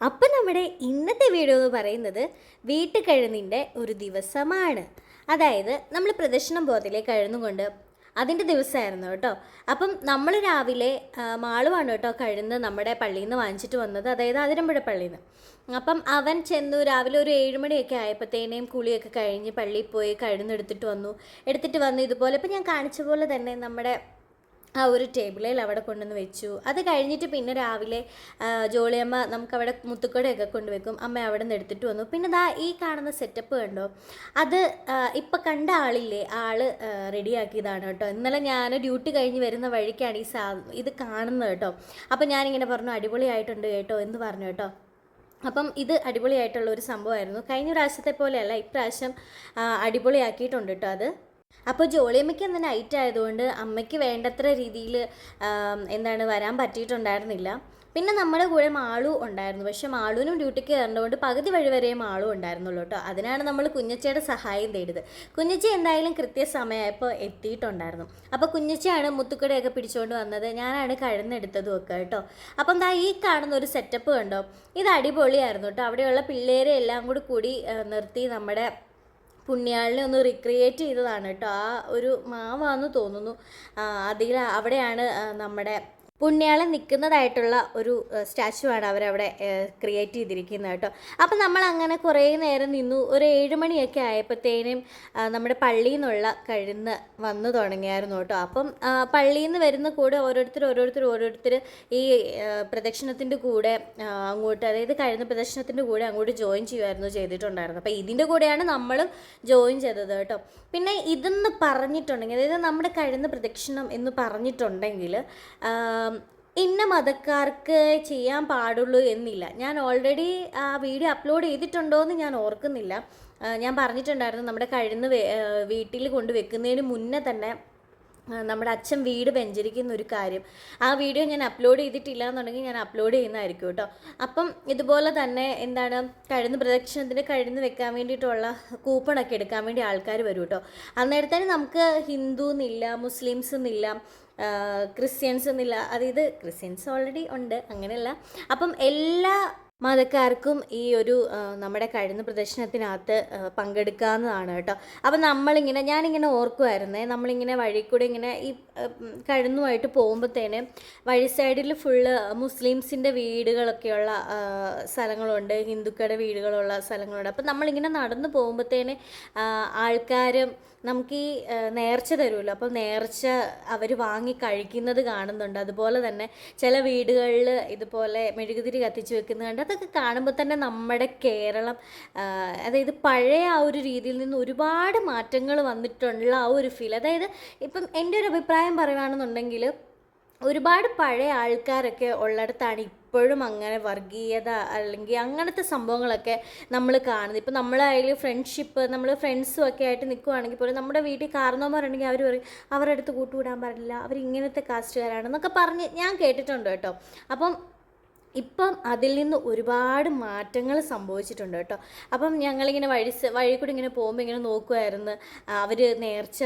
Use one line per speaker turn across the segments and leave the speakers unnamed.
അപ്പം നമ്മുടെ ഇന്നത്തെ വീഡിയോ എന്ന് പറയുന്നത് വീട്ടുകഴുന്നിന്റെ ഒരു ദിവസമാണ്. അതായത് നമ്മൾ പ്രദർശനം പോകത്തില്ലേ കഴുന്നുകൊണ്ട് അതിന്റെ ദിവസമായിരുന്നു കേട്ടോ. അപ്പം നമ്മൾ രാവിലെ മാളുവാണ് കേട്ടോ കഴുന്ന് നമ്മുടെ പള്ളിയിൽ നിന്ന് വാങ്ങിച്ചിട്ട് വന്നത്. അതായത് അതിരമ്പുഴ പള്ളിയിൽ നിന്ന് അപ്പം അവൻ ചെന്നു രാവിലെ ഒരു ഏഴുമണിയൊക്കെ ആയപ്പോഴത്തേനേയും കുളിയൊക്കെ കഴിഞ്ഞ് പള്ളിയിൽ പോയി കഴുന്നെടുത്തിട്ട് വന്നു. എടുത്തിട്ട് വന്നു ഇതുപോലെ ഇപ്പം ഞാൻ കാണിച്ച പോലെ തന്നെ നമ്മുടെ ആ ഒരു ടേബിളിൽ അവിടെ കൊണ്ടുവന്ന് വെച്ചു. അത് കഴിഞ്ഞിട്ട് പിന്നെ രാവിലെ ജോളിയമ്മ നമുക്കവിടെ മുത്തുക്കടയൊക്കെ കൊണ്ടുവെക്കും. അമ്മ അവിടെ നിന്ന് എടുത്തിട്ട് വന്നു. പിന്നെ ദാ ഈ കാണുന്ന സെറ്റപ്പ് കണ്ടോ? അത് ഇപ്പം കണ്ട ആളില്ലേ? ആൾ റെഡിയാക്കിയതാണ് കേട്ടോ. ഇന്നലെ ഞാൻ ഡ്യൂട്ടി കഴിഞ്ഞ് വരുന്ന വഴിക്കാണ് ഈ സാ ഇത് കാണുന്നത് കേട്ടോ. അപ്പം ഞാനിങ്ങനെ പറഞ്ഞു അടിപൊളിയായിട്ടുണ്ട് കേട്ടോ എന്ന് പറഞ്ഞു കേട്ടോ. അപ്പം ഇത് അടിപൊളിയായിട്ടുള്ള ഒരു സംഭവമായിരുന്നു. കഴിഞ്ഞ പ്രാവശ്യത്തെ പോലെയല്ല ഇപ്രാവശ്യം അടിപൊളിയാക്കിയിട്ടുണ്ട് കേട്ടോ അത്. അപ്പോൾ ജോളിയമ്മയ്ക്ക് അന്ന് നൈറ്റ് ആയതുകൊണ്ട് അമ്മയ്ക്ക് വേണ്ടത്ര രീതിയിൽ എന്താണ് വരാൻ പറ്റിയിട്ടുണ്ടായിരുന്നില്ല. പിന്നെ നമ്മുടെ കൂടെ മാളു ഉണ്ടായിരുന്നു. പക്ഷെ മാളുവിനും ഡ്യൂട്ടിക്ക് കയറേണ്ടതുകൊണ്ട് പകുതി വഴി വരെ മാളു ഉണ്ടായിരുന്നുള്ളൂ കേട്ടോ. അതിനാണ് നമ്മൾ കുഞ്ഞച്ചയുടെ സഹായം തേടിയത്. കുഞ്ഞച്ചി എന്തായാലും കൃത്യസമയമായപ്പോൾ എത്തിയിട്ടുണ്ടായിരുന്നു. അപ്പോൾ കുഞ്ഞച്ചയാണ് മുത്തുക്കടയൊക്കെ പിടിച്ചുകൊണ്ട് വന്നത്. ഞാനാണ് കഴുന്നെടുത്തതും ഒക്കെ കേട്ടോ. അപ്പം ദാ ഈ കാണുന്ന ഒരു സെറ്റപ്പ് കണ്ടോ? ഇത് അടിപൊളിയായിരുന്നു കേട്ടോ. അവിടെയുള്ള പിള്ളേരെ എല്ലാം കൂടി കൂടി നിർത്തി നമ്മുടെ പുണ്യാളിനെ ഒന്ന് റിക്രിയേറ്റ് ചെയ്തതാണ് കേട്ടോ. ആ ഒരു മാവാന്ന് തോന്നുന്നു. അതിൽ അവിടെയാണ് നമ്മുടെ പുണ്യാളൻ നിൽക്കുന്നതായിട്ടുള്ള ഒരു സ്റ്റാച്ചു ആണ് അവരവിടെ ക്രിയേറ്റ് ചെയ്തിരിക്കുന്നത് കേട്ടോ. അപ്പം നമ്മൾ അങ്ങനെ കുറേ നേരം നിന്നു. ഒരു ഏഴുമണിയൊക്കെ ആയപ്പോഴത്തേനും നമ്മുടെ പള്ളിയിൽ നിന്നുള്ള കഴുന്ന് വന്നു തുടങ്ങിയായിരുന്നു കേട്ടോ. അപ്പം പള്ളിയിൽ നിന്ന് വരുന്ന കൂടെ ഓരോരുത്തർ ഓരോരുത്തർ ഓരോരുത്തർ ഈ പ്രദക്ഷിണത്തിന്റെ കൂടെ അങ്ങോട്ട് അതായത് കഴുന്ന പ്രദക്ഷിണത്തിന്റെ കൂടെ അങ്ങോട്ട് ജോയിൻ ചെയ്യുമായിരുന്നു ചെയ്തിട്ടുണ്ടായിരുന്നു അപ്പോൾ ഇതിന്റെ കൂടെയാണ് നമ്മളും ജോയിൻ ചെയ്തത് കേട്ടോ. പിന്നെ ഇതെന്ന് പറഞ്ഞിട്ടുണ്ടെങ്കിൽ അതായത് നമ്മുടെ കഴുന്ന പ്രദക്ഷിണം എന്ന് പറഞ്ഞിട്ടുണ്ടെങ്കിൽ ഇന്ന മതക്കാർക്ക് ചെയ്യാൻ പാടുള്ളൂ എന്നില്ല. ഞാൻ ഓൾറെഡി ആ വീഡിയോ അപ്ലോഡ് ചെയ്തിട്ടുണ്ടോ എന്ന് ഞാൻ ഓർക്കുന്നില്ല. ഞാൻ പറഞ്ഞിട്ടുണ്ടായിരുന്നു നമ്മുടെ കഴുന്ന് വീട്ടിൽ കൊണ്ട് വെക്കുന്നതിന് മുന്നേ തന്നെ നമ്മുടെ അച്ഛൻ വീട് വെഞ്ചരിക്കുന്ന ഒരു കാര്യം. ആ വീഡിയോ ഞാൻ അപ്ലോഡ് ചെയ്തിട്ടില്ല എന്നുണ്ടെങ്കിൽ ഞാൻ അപ്ലോഡ് ചെയ്യുന്നതായിരിക്കും കേട്ടോ. അപ്പം ഇതുപോലെ തന്നെ എന്താണ് കഴുന്ന് പ്രദക്ഷിണത്തിന് കഴുന്ന് വെക്കാൻ വേണ്ടിയിട്ടുള്ള കൂപ്പണൊക്കെ എടുക്കാൻ വേണ്ടി ആൾക്കാർ വരും കേട്ടോ. അന്നേരത്തേന് നമുക്ക് ഹിന്ദു എന്നില്ല മുസ്ലിംസ് എന്നില്ല ക്രിസ്ത്യൻസ് എന്നില്ല അതായത് ക്രിസ്ത്യൻസ് ഓൾറെഡി ഉണ്ട് അങ്ങനെയല്ല. അപ്പം എല്ലാ മതക്കാർക്കും ഈ ഒരു നമ്മുടെ കഴിഞ്ഞ പ്രദർശനത്തിനകത്ത് പങ്കെടുക്കാവുന്നതാണ് കേട്ടോ. അപ്പം നമ്മളിങ്ങനെ ഞാനിങ്ങനെ ഓർക്കുമായിരുന്നേ നമ്മളിങ്ങനെ വഴി കൂടെ ഇങ്ങനെ ഈ കഴുന്നുമായിട്ട് പോകുമ്പോഴത്തേന് വഴി സൈഡിൽ ഫുള്ള് മുസ്ലിംസിന്റെ വീടുകളൊക്കെയുള്ള സ്ഥലങ്ങളുണ്ട് ഹിന്ദുക്കളുടെ വീടുകളുള്ള സ്ഥലങ്ങളുണ്ട്. അപ്പം നമ്മളിങ്ങനെ നടന്നു പോകുമ്പോഴത്തേന് ആൾക്കാർ നമുക്ക് ഈ നേർച്ച തരുമല്ലോ അപ്പോൾ നേർച്ച അവർ വാങ്ങി കഴിക്കുന്നത് കാണുന്നുണ്ട്. അതുപോലെ തന്നെ ചില വീടുകളിൽ ഇതുപോലെ മെഴുകുതിരി കത്തിച്ച് വെക്കുന്നത് കണ്ട് അതൊക്കെ കാണുമ്പോൾ തന്നെ നമ്മുടെ കേരളം അതായത് പഴയ ആ ഒരു രീതിയിൽ നിന്ന് ഒരുപാട് മാറ്റങ്ങൾ വന്നിട്ടുള്ള ആ ഒരു ഫീൽ അതായത് ഇപ്പം എന്റെ ഒരു അഭിപ്രായം പറയുകയാണെന്നുണ്ടെങ്കിൽ ഒരുപാട് പഴയ ആൾക്കാരൊക്കെ ഉള്ളിടത്താണ് ഇപ്പോഴും അങ്ങനെ വർഗീയത അല്ലെങ്കിൽ അങ്ങനത്തെ സംഭവങ്ങളൊക്കെ നമ്മൾ കാണുന്നത്. ഇപ്പോൾ നമ്മളായാലും ഫ്രണ്ട്ഷിപ്പ് നമ്മൾ ഫ്രണ്ട്സും ഒക്കെ ആയിട്ട് നിൽക്കുവാണെങ്കിൽ പോലും നമ്മുടെ വീട്ടിൽ കാരണവന്മാരുണ്ടെങ്കിൽ അവർ പറയും അവരുടെ അടുത്ത് കൂട്ടുകൂടാൻ പാടില്ല അവർ ഇങ്ങനത്തെ കാസ്റ്റുകാരാണെന്നൊക്കെ പറഞ്ഞ് ഞാൻ കേട്ടിട്ടുണ്ട് കേട്ടോ. അപ്പം ഇപ്പം അതിൽ നിന്ന് ഒരുപാട് മാറ്റങ്ങൾ സംഭവിച്ചിട്ടുണ്ട് കേട്ടോ. അപ്പം ഞങ്ങളിങ്ങനെ വഴി വഴി കൂടി ഇങ്ങനെ പോകുമ്പോൾ ഇങ്ങനെ നോക്കുമായിരുന്നു അവർ നേർച്ച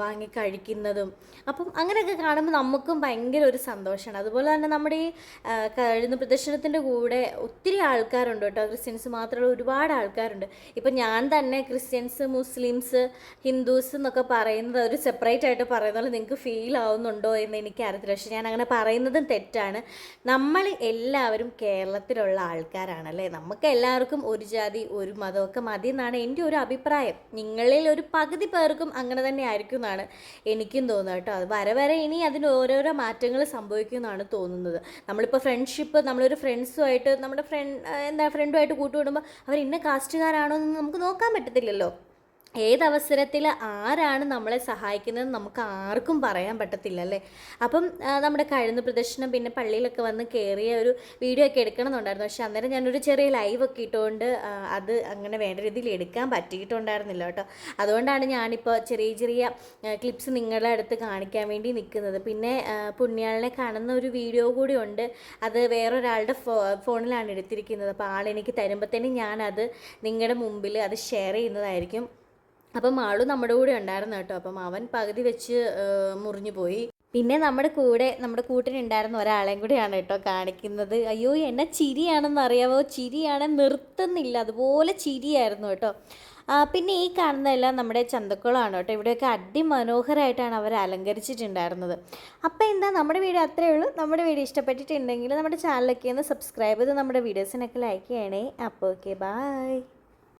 വാങ്ങി കഴിക്കുന്നതും. അപ്പം അങ്ങനെയൊക്കെ കാണുമ്പോൾ നമുക്കും ഭയങ്കര ഒരു സന്തോഷമാണ്. അതുപോലെ തന്നെ നമ്മുടെ ഈ കഴിഞ്ഞ പ്രദർശനത്തിന്റെ കൂടെ ഒത്തിരി ആൾക്കാരുണ്ട് കേട്ടോ. ക്രിസ്ത്യൻസ് മാത്രമല്ല ഒരുപാട് ആൾക്കാരുണ്ട്. ഇപ്പം ഞാൻ തന്നെ ക്രിസ്ത്യൻസ് മുസ്ലിംസ് ഹിന്ദുസ് എന്നൊക്കെ പറയുന്നത് ഒരു സെപ്പറേറ്റ് ആയിട്ട് പറയുന്നത് നിങ്ങൾക്ക് ഫീൽ ആവുന്നുണ്ടോ എന്ന് എനിക്ക് അറിയത്തില്ല പക്ഷെ ഞാൻ അങ്ങനെ പറയുന്നതും തെറ്റാണ്. നമ്മൾ എല്ലാവരും കേരളത്തിലുള്ള ആൾക്കാരാണ് ആൾക്കാരാണല്ലേ? നമുക്ക് എല്ലാവർക്കും ഒരു ജാതി ഒരു മതമൊക്കെ മതി എന്നാണ് എന്റെ ഒരു അഭിപ്രായം. നിങ്ങളിൽ ഒരു പകുതി പേർക്കും അങ്ങനെ തന്നെ ആയിരിക്കും എന്നാണ് എനിക്കും തോന്നുന്നത് കേട്ടോ. അത് വരെ വരെ ഇനി അതിന് ഓരോരോ മാറ്റങ്ങൾ സംഭവിക്കുമെന്നാണ് തോന്നുന്നത്. നമ്മളിപ്പോൾ ഫ്രണ്ട്ഷിപ്പ് നമ്മളൊരു ഫ്രണ്ട്സുമായിട്ട് നമ്മുടെ ഫ്രണ്ട് എന്താ ഫ്രണ്ടുമായിട്ട് കൂട്ടുകൂടുമ്പോൾ അവർ ഇന്ന കാസ്റ്റുകാരാണോ എന്ന് നമുക്ക് നോക്കാൻ പറ്റത്തില്ലല്ലോ. ഏതവസരത്തിൽ ആരാണ് നമ്മളെ സഹായിക്കുന്നത് നമുക്ക് ആർക്കും പറയാൻ പറ്റത്തില്ല അല്ലേ അപ്പം നമ്മുടെ കഴുന്ന് പ്രദർശനം പിന്നെ പള്ളിയിലൊക്കെ വന്ന് കയറിയ ഒരു വീഡിയോ ഒക്കെ എടുക്കണമെന്നുണ്ടായിരുന്നു. പക്ഷെ അന്നേരം ഞാനൊരു ചെറിയ ലൈവ് ഒക്കെ ഇട്ടുകൊണ്ട് അത് അങ്ങനെ വേണ്ട രീതിയിൽ എടുക്കാൻ പറ്റിയിട്ടുണ്ടായിരുന്നില്ല കേട്ടോ. അതുകൊണ്ടാണ് ഞാനിപ്പോൾ ചെറിയ ചെറിയ ക്ലിപ്സ് നിങ്ങളുടെ അടുത്ത് കാണിക്കാൻ വേണ്ടി നിൽക്കുന്നത്. പിന്നെ പുണ്യാളിനെ കാണുന്ന ഒരു വീഡിയോ കൂടി ഉണ്ട്. അത് വേറൊരാളുടെ ഫോ ഫോണിലാണ് എടുത്തിരിക്കുന്നത്. അപ്പോൾ ആളെനിക്ക് തരുമ്പോഴത്തേനും ഞാനത് നിങ്ങളുടെ മുമ്പിൽ അത് ഷെയർ ചെയ്യുന്നതായിരിക്കും. അപ്പം ആളും നമ്മുടെ കൂടെ ഉണ്ടായിരുന്നു കേട്ടോ. അപ്പം അവൻ പകുതി വെച്ച് മുറിഞ്ഞു പോയി. പിന്നെ നമ്മുടെ കൂടെ നമ്മുടെ കൂട്ടിനുണ്ടായിരുന്ന ഒരാളെയും കൂടെയാണ് കേട്ടോ കാണിക്കുന്നത്. അയ്യോ എന്നെ ചിരിയാണെന്ന് അറിയാവോ? ചിരിയാണ് നിർത്തുന്നില്ല. അതുപോലെ ചിരിയായിരുന്നു കേട്ടോ. പിന്നെ ഈ കാണുന്നതെല്ലാം നമ്മുടെ ചന്തക്കുളമാണ് കേട്ടോ. ഇവിടെയൊക്കെ അതിമനോഹരമായിട്ടാണ് അവർ അലങ്കരിച്ചിട്ടുണ്ടായിരുന്നത്. അപ്പോൾ എന്താ നമ്മുടെ വീഡിയോ അത്രയേ ഉള്ളൂ. നമ്മുടെ വീഡിയോ ഇഷ്ടപ്പെട്ടിട്ടുണ്ടെങ്കിൽ നമ്മുടെ ചാനലൊക്കെ ഒന്ന് സബ്സ്ക്രൈബ് ചെയ്ത് നമ്മുടെ വീഡിയോസിനൊക്കെ ലൈക്ക് ചെയ്യണേ. അപ്പോൾ ഓക്കെ ബായ്